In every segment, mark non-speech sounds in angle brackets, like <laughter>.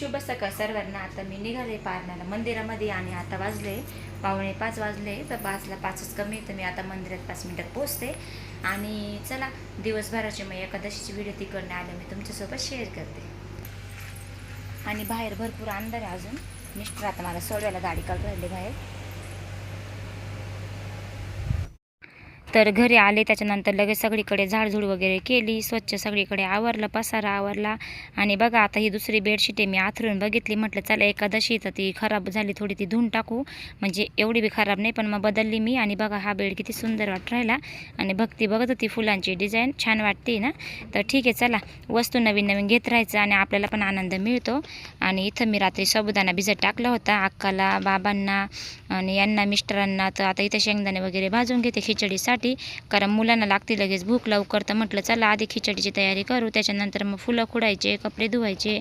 शुभ सकाळ सर्वांना. आता मी निघाले पारणाला मंदिरामध्ये आणि आता वाजले पावणे पाच वाजले. तर पाचला पाचच कमी तर मी आता मंदिरात पाच मिनटात पोचते आणि चला दिवसभराची मग एकादशीची व्हिडिओ तिकडनं आले. मी तुमच्यासोबत शेअर करते. आणि बाहेर भरपूर अंधार आहे अजून. मिस्टर आता मला सोडवायला गाडी काढून राहिली बाहेर. तर घरी आले त्याच्यानंतर लगेच सगळीकडे झाडझूड वगैरे केली स्वच्छ सगळीकडे आवरलं पसारा आवरला. आणि बघा आता ही दुसरी बेडशीट आहे मी आथरून बघितली म्हटलं चला एकादशी तर ती खराब झाली थोडी ती धुवून टाकू. म्हणजे एवढी बी खराब नाही पण मग बदलली मी. आणि बघा हा बेड किती सुंदर वाट राहिला. आणि भक्ती बघत होती फुलांची डिझाईन छान वाटते ना? तर ठीक आहे चला. वस्तू नवीन नवीन घेत राहायचं आणि आपल्याला पण आनंद मिळतो. आणि इथं मी रात्री साबुदाणा भिजत टाकला होता अक्काला बाबांना आणि यांना मिस्टरांना. तर आता इथं शेंगदाणे वगैरे भाजून घेते खिचडीसाठी कारण मुलांना लागते लगेच भूक लवकर. तर म्हटलं चला आधी खिचडीची तयारी करू. त्याच्यानंतर मग फुलं खुडायचे कपडे धुवायचे.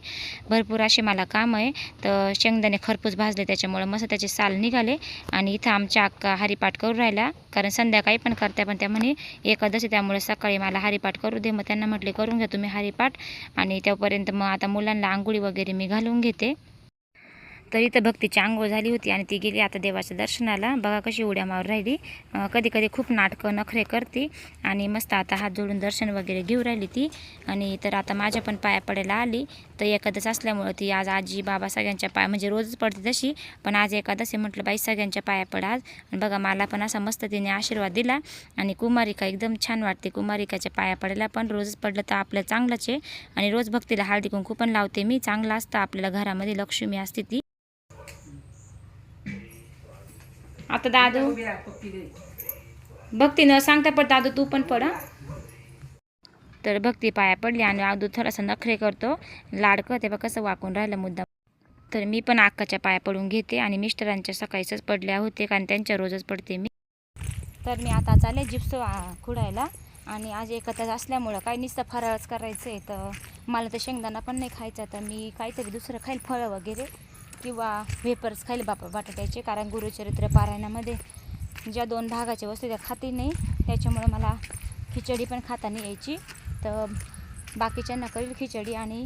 भरपूर असे मला काम आहे. तर शेंगदाणे खरपूस भाजले त्याच्यामुळं मस्त त्याचे साल निघाले. आणि इथं आमच्या अक्का हरिपाठ करू राहिला. कारण संध्याकाळी पण करत्या पण त्या म्हणे एकादशी त्यामुळे सकाळी मला हरिपाठ करू दे. मग त्यांना म्हटले करून घ्या तुम्ही हरिपाठ. आणि त्यापर्यंत मग आता मुलांना आंघोळी वगैरे मी घालून घेते. तर इथं भक्तीची आंघोळ झाली होती आणि ती गेली आता देवाच्या दर्शनाला. बघा कशी उड्या मारून राहिली. कधी कधी खूप नाटकं नखरे करते आणि मस्त आता हात जोडून दर्शन वगैरे घेऊ राहिली ती. आणि तर आता माझ्या पण पाया पडायला आली. तर एकादस असल्यामुळं ती आज आजी बाबा सगळ्यांच्या पाय म्हणजे रोजच पडते तशी पण आज एकादस आहे म्हटलं बाई सगळ्यांच्या पाया पड आज. आणि बघा मला पण असा मस्त तिने आशीर्वाद दिला. आणि कुमारिका एकदम छान वाटते. कुमारिकाच्या पाया पडायला पण रोजच पडलं तर आपलं चांगलंच आहे. आणि रोज भक्तीला हळदी कुंकू पण लावते मी. चांगलं असतं आपल्याला घरामध्ये लक्ष्मी असते ती. आता दादू? भक्ती न सांगता पण दादू तू पण पड. तर भक्ती पाया पडली आणि दादू थोडासा नखरे करतो. लाडकं ते बघ कसं वाकून राहिलं मुद्दा तर मी पण अक्काच्या पाया पडून घेते आणि मिस्टरांच्या सकाळीच पडल्या होते कारण त्यांच्या रोजच पडते मी. तर मी आता चाले जिप्स खुडायला. आणि आज एकत्र असल्यामुळं काही नुसतं फराळच करायचं आहे तर मला तर शेंगदाणा पण नाही खायचा तर मी काहीतरी दुसरं खाईल फळं वगैरे. किंवा वेपर्स खाईल बापा बटाट्याचे कारण गुरुचरित्र पारायणामध्ये ज्या दोन भागाच्या वस्तू त्या खाती नाही. त्याच्यामुळं मला खिचडी पण खाताना यायची. तर बाकीच्यांना करील खिचडी आणि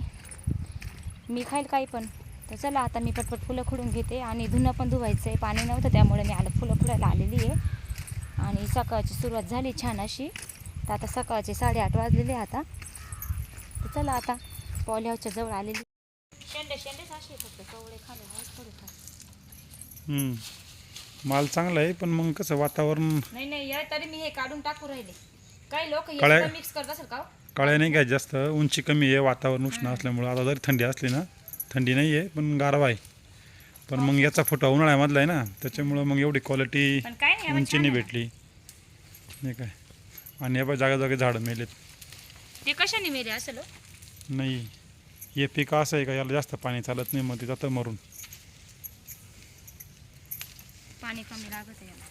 मी खाईल काही पण. तर चला आता मी पटपट फुलं खुडून घेते. आणि धुणं पण धुवायचं आहे पाणी नव्हतं त्यामुळे मी आलं फुलं खुडायला आलेली आहे. आणि सकाळची सुरुवात झाली छान अशी. तर आता सकाळचे साडेआठ वाजलेले आता. तर चला आता पॉली जवळ आलेली शेंडेच असे फक्त कवळे खाले नाही थोडेफार. हम्म. माल चांगला आहे पण मग कसं वातावरण नाही नाही या तरी मी हे काढून टाकू राहिले. काही लोक कळ्या- मिक्स करत असेल का हो? काळ्या नाही काय जास्त उंची कमी आहे वातावरण उष्ण असल्यामुळं. आता जरी थंडी असली ना थंडी नाही आहे पण गारवा आहे. पण मग याचा फोटो उन्हाळ्यामधला आहे ना त्याच्यामुळं मग एवढी क्वालिटी पण काय नाही उंची छान नाही आहे. भेटली. नाही काय? आणि या जागा जागे झाडं मेलेत. ते कशाने मेरे असेल हो? नाही. हे पीक असं आहे का? याला जास्त पाणी चालत नाही मग ते जातं मरून. पाणी कमी लागत आहे याला.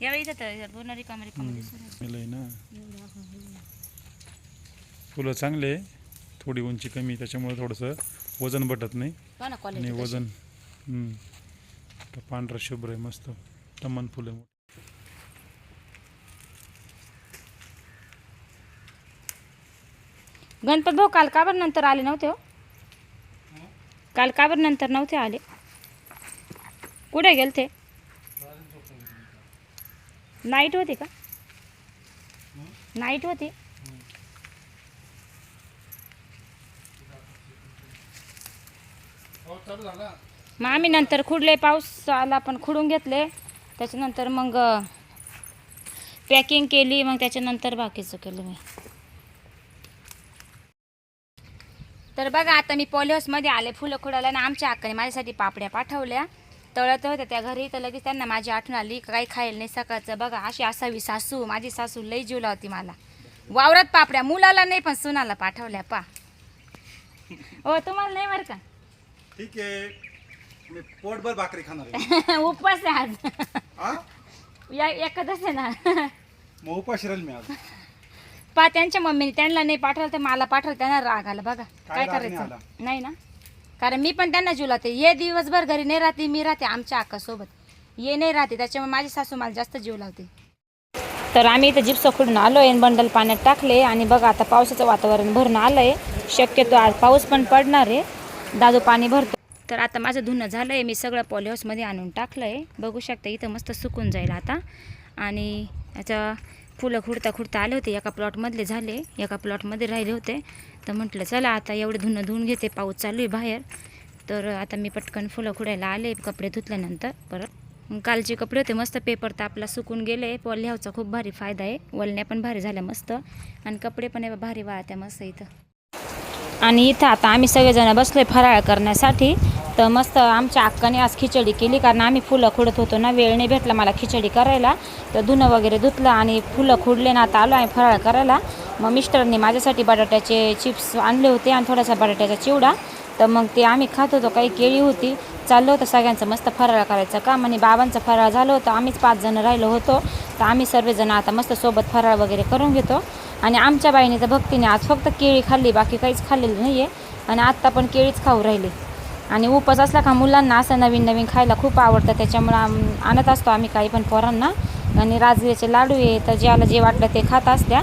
यावेळी इथं तर पूर्ण रिकामी रिकामी दिसून राहिलं. मेलं आहे ना. फुलं चांगले. थोडी उंची कमी त्याच्यामुळे थोडंसं वजन बटत नाही. पहा ना आणि वजन हम्म. तर पांढरं शुभ्र आहे मस्त. टमन फुलं गणपत भाऊ काल काबर नंतर आले नव्हते हो? काल काबर नंतर नव्हते आले? कुठे गेलते? नाईट होती का? नाईट होती? मग आम्ही नंतर खुडले पाऊस आला पण खुडून घेतले. त्याच्यानंतर मग पॅकिंग केली मग त्याच्यानंतर बाकीचं केलं मी. तर बघा आता मी पॉलिहाऊसमध्ये आले फुलं खुडायला आणि आमच्या अक्काने माझ्यासाठी पापड्या पाठवल्या. तळत होत्या त्या घरी तर लगेच त्यांना माझी आठवण आली काही खायला नाही सकाळचं. बघा अशी असावी सासू माझी सासू लई जीव लावती मला. वावरात पापड्या मुलाला नाही पण सुनाला पाठवल्या पा. हो तुम्हाला नाही बरं का? ठीक आहे. मी पोटभर भाकरी खाणार आहे. <laughs> उपवास आहे आज. हा या आहे ना? मग उपाशी राहील मी आज. पा त्यांच्या मम्मीने त्यांना नाही पाठवलं तर मला पाठवलं त्यांना राग आला. बघा काय राग नाही करायचं? आला? नाही ना? कारण मी पण त्यांना जीव लावते. ये दिवसभर घरी नाही राहते मी राहते आमच्या आकासोबत. ये नाही राहते त्याच्यामुळे माझी सासू मला जास्त जीव लावते. तर आम्ही इथं जिप्स खोडून आलो आहे बंडल पाण्यात टाकले आणि बघा आता पावसाचं वातावरण भरून आलं आहे शक्यतो आज पाऊस पण पडणार आहे. दादू पाणी भरतो. तर आता माझं धुणं झालं आहे मी सगळं पॉलिहाऊसमध्ये आणून टाकलं आहे बघू शकता इथं मस्त सुकून जाईल आता. आणि याचा फुलं खुडता खुडता आले होते. एका प्लॉटमधले झाले. एका प्लॉटमध्ये राहिले होते. तर म्हटलं चला आता एवढं धुणं धुवून घेते. पाऊस चालू आहे बाहेर. तर आता मी पटकन फुलं खुडायला आले कपडे धुतल्यानंतर. परत मग कालचे कपडे होते मस्त पेपर तर आपला सुकून गेले. पॉलिहाऊसचा खूप भारी फायदा आहे. वलण्या पण भारी झाल्या मस्त. आणि कपडे पण भारी वाळत्या मस्त इथं. आणि इथं आता आम्ही सगळेजण बसलोय फराळ करण्यासाठी. तर मस्त आमच्या अक्काने आज खिचडी केली कारण आम्ही फुलं खुडत होतो ना वेळ नाही भेटला मला खिचडी करायला. तर धुणं वगैरे धुतलं आणि फुलं खुडले ना आता आलो आम्ही फराळ करायला. मग मिस्टरांनी माझ्यासाठी बटाट्याचे चिप्स आणले होते आणि थोडासा बटाट्याचा चिवडा. तर मग ते आम्ही खात होतो काही केळी होती. चाललं होतं सगळ्यांचं मस्त फराळ करायचं काम आणि बाबांचं फराळ झालं होतं. आम्हीच पाच जणं राहिलो होतो. तर आम्ही सर्वजण आता मस्त सोबत फराळ वगैरे करून घेतो. आणि आमच्या बाईने तर भक्तीने आज फक्त केळी खाल्ली बाकी काहीच खाल्लेलं नाही आहे आणि आत्ता पण केळीच खाऊ राहिली. आणि उपास असला का मुलांना असं नवीन नवीन खायला खूप आवडतं. त्याच्यामुळं आम- आणत असतो आम्ही काही पण पोरांना. आणि राजगिरीचे लाडू आहे तर ज्याला जे वाटलं ते खात असत्या.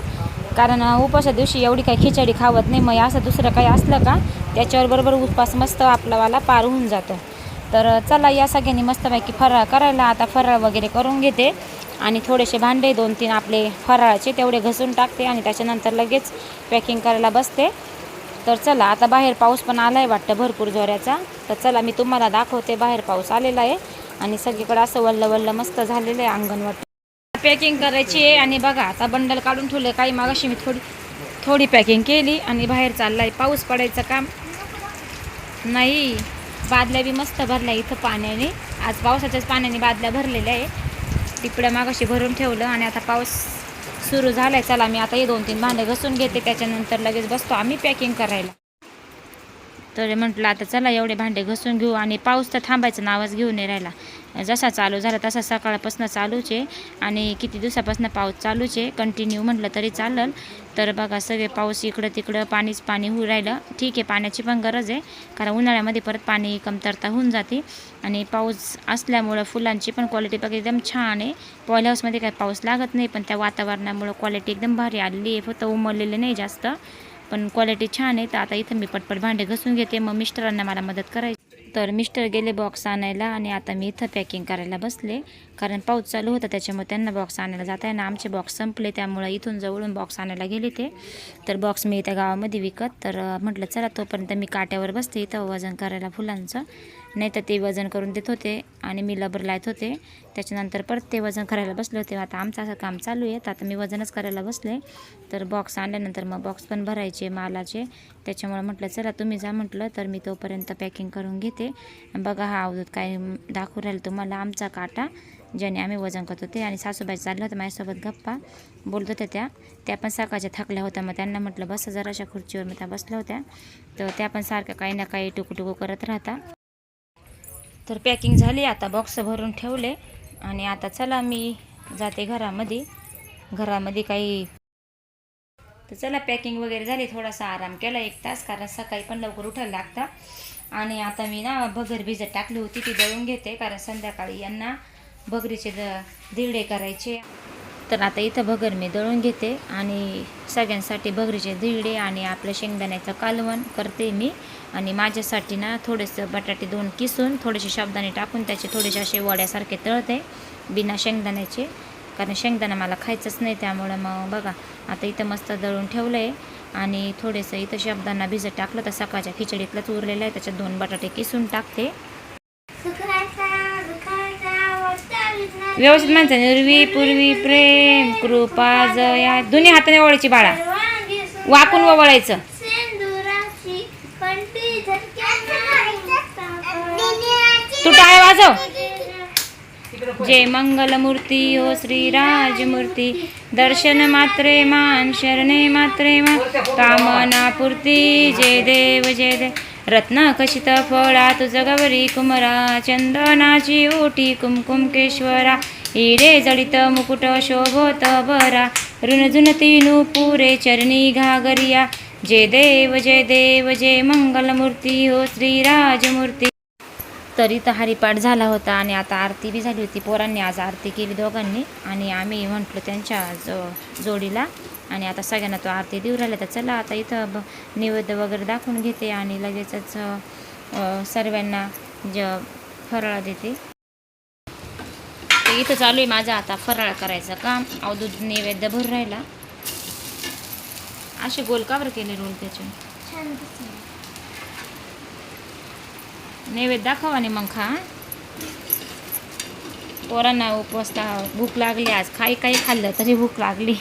कारण अं, उपासा दिवशी एवढी काही खिचडी खावत नाही. मग असं दुसरं काही असलं का त्याच्यावर बरोबर उपास मस्त आपलावाला पार होऊन जातो. तर चला या सगळ्यांनी मस्तपैकी फराळ करायला. आता फराळ वगैरे करून घेते. आणि थोडेसे भांडे दोन तीन आपले फराळाचे तेवढे घसून टाकते. आणि त्याच्यानंतर लगेच पॅकिंग करायला बसते. तर चला आता बाहेर पाऊस पण आला आहे वाटतं भरपूर जोऱ्याचा तर चला मी तुम्हाला दाखवते बाहेर पाऊस आलेला आहे. आणि सगळीकडे असं वल्ल वल्ल मस्त झालेलं आहे अंगणवाडी. पॅकिंग करायची आहे आणि बघा आता बंडल काढून ठेवलं काही मागाशी मी थोडी थोडी पॅकिंग केली आणि बाहेर चालला आहे पाऊस पडायचं काम नाही. बादल्या बी मस्त भरल्या इथं पाण्याने. आज पावसाच्याच पाण्याने बादल्या भरलेल्या आहे. तिकडं मागाशी भरून ठेवलं आणि आता पाऊस सुरू झालं आहे चला मी आता हे दोन तीन भांडे घसून घेते त्याच्यानंतर लगेच बसतो. आम्ही पॅकिंग करायला. तर म्हटलं आता चला एवढे भांडे घसून घेऊ आणि पाऊस तर थांबायचं नावच घेऊन नाही राहिला. जसा चालू झाला तसा सकाळपासून चालूच आहे. आणि किती दिवसापासून पाऊस चालूच आहे कंटिन्यू म्हटलं तरी चालेल. तर बघा सगळे पाऊस इकडं तिकडं पाणीच पाणी होऊ राहिलं. ठीक आहे पाण्याची पण गरज आहे कारण उन्हाळ्यामध्ये परत पाणी कमतरता होऊन जाते. आणि पाऊस असल्यामुळं फुलांची पण क्वालिटी बघा एकदम छान आहे. पॉली हाऊसमध्ये काही पाऊस लागत नाही पण त्या वातावरणामुळं क्वालिटी एकदम भारी आलेली आहे. फक्त उमरलेले नाही जास्त पण क्वालिटी छान आहे. तर आता इथं मी पटपट भांडे घसून घेते. मग मिस्टरांना मला मदत करायची. तर मिस्टर गेले बॉक्स आणायला आणि आता मी इथं पॅकिंग करायला बसले. कारण पाऊस चालू होता त्याच्यामुळे त्यांना बॉक्स आणायला जाता आहे ना आमचे बॉक्स संपले त्यामुळे इथून जवळून बॉक्स आणायला गेले ते. तर बॉक्स मी त्या गावामध्ये विकत तर म्हटलं चला तोपर्यंत मी काट्यावर बसते. इथं वजन करायला फुलांचं. नाही तर ते वजन करून देत होते आणि मी लबर लावत होते. त्याच्यानंतर परत ते वजन करायला बसले होते. आता आमचं असं काम चालू आहे. तर आता मी वजनच करायला बसले. तर बॉक्स आणल्यानंतर मग बॉक्स पण भरायचे मालाचे. त्याच्यामुळे म्हटलं चला तुम्ही जा म्हटलं. तर मी तोपर्यंत पॅकिंग करून घेते. बघा हा अवधूत काय दाखवू राहिलं तुम्हाला. आमचा काटा ज्याने आम्ही वजन करत होते. आणि सासूबाई चाललं होतं माझ्यासोबत गप्पा. बोलत होत्या त्या. त्या पण सकाळच्या थकल्या होत्या. मग त्यांना म्हटलं बस जराशा खुर्चीवर. मी त्या बसल्या होत्या. तर त्या पण सारख्या काही ना काही टुकू करत राहता. तर पॅकिंग झाली आता बॉक्स भरून ठेवले. आणि आता चला मी जाते घरामध्ये. घरामध्ये काही तर चला पॅकिंग वगैरे झाली थोडासा आराम केला एक तास कारण सकाळी पण लवकर उठायला लागतं. आणि आता मी ना भगर भिजत टाकली होती ती दळून घेते कारण संध्याकाळी यांना भगरीचे द दिरडे करायचे. तर आता इथं भगर मी दळून घेते आणि सगळ्यांसाठी भगरीचे दिरडे आणि आपलं शेंगदाण्याचं कालवण करते मी. आणि माझ्यासाठी ना थोडेसं बटाटे दोन किसून थोडेसे शब्दाने टाकून त्याचे थोडेसे असे वड्यासारखे तळते बिना शेंगदाण्याचे. कारण शेंगदाणा मला खायचंच नाही त्यामुळं मग बघा आता इथं मस्त दळून ठेवलं आहे आणि थोडेसं इथं शब्दांना भिजत टाकलं तर सकाळच्या खिचडीतलंच उरलेलं आहे. त्याच्यात दोन बटाटे किसून टाकते. व्यवस्थित माणसं निर्वी पूर्वी प्रेम कृपा जया दोन्ही हाताने ओळायची बाळा. वाकून वळायचं तू टाळ वाजव. जय मंगलमूर्ती हो श्रीराजमूर्ती दर्शन मात्रे मान शरणे मात्रे मान. कामना पूर्ती जय देव जय देव. रत्न खचित फळा तुझ कुमरा चंदनाची ओटी कुमकुम केश्वरा हिरे जडित मुकुट शोभत बरा ऋणझुनती नुपुरे चरणी घागरिया जय देव जय देव जय मंगलमूर्ती हो श्रीराजमूर्ती. तर इथं हरिपाठ झाला होता आणि आता आरती बी झाली होती. पोरांनी आज आरती केली दोघांनी आणि आम्ही म्हटलो त्यांच्या जो जोडीला आणि आता सगळ्यांना तो आरती देऊ राहिला तर चला आता इथं ब नैवेद्य वगैरे दाखवून घेते आणि लगेचच सर्वांना ज फराळ देते. तर इथं चालू आहे माझं आता फराळ करायचं काम. अवधूत नैवेद्य भर राहिला. असे गोल का बरं केले रोल त्याचे? नैवेद्य दाखवा आणि मग खा पोरांना उपवासता भूक लागली आज. काही काही खाल्लं तरी भूक लागली.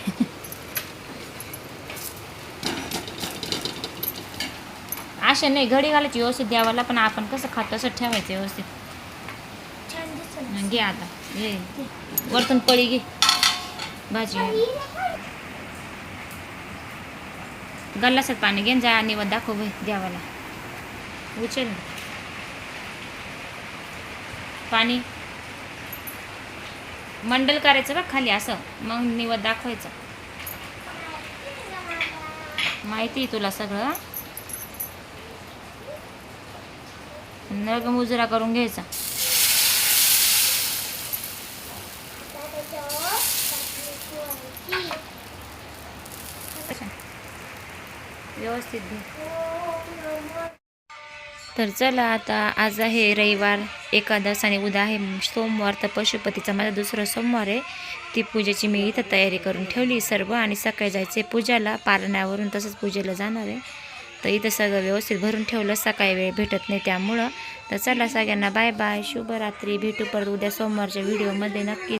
अशा नाही घडी घालायची व्यवस्थित द्यावाला पण आपण कसं खातो तसं ठेवायचं व्यवस्थित. घे आता घे. वरतून पळी घे. भाजी गल्लासात पाणी घेऊन जा आणि दाखव भाई द्यावाला उचल. पाणी. मंडल करायचं बघ खाली असं. मग निवड दाखवायचं. माहिती आहे तुला सगळं. नग मुजरा करून घ्यायचा. व्यवस्थित तर चला आता आज आहे रविवार. एकादश आणि उद्या आहे. सोमवार तर पशुपतीचा माझा दुसरा सोमवार आहे. ती पूजेची मी इथं तयारी करून ठेवली सर्व आणि सकाळी जायचे पूजाला पालण्यावरून तसंच पूजेला जाणार आहे. तर इथं सगळं व्यवस्थित भरून ठेवलं सकाळी वेळ भेटत नाही त्यामुळं. तर चला सगळ्यांना बाय बाय शुभरात्री. भेटू परत उद्या सोमवारच्या व्हिडिओमध्ये नक्की.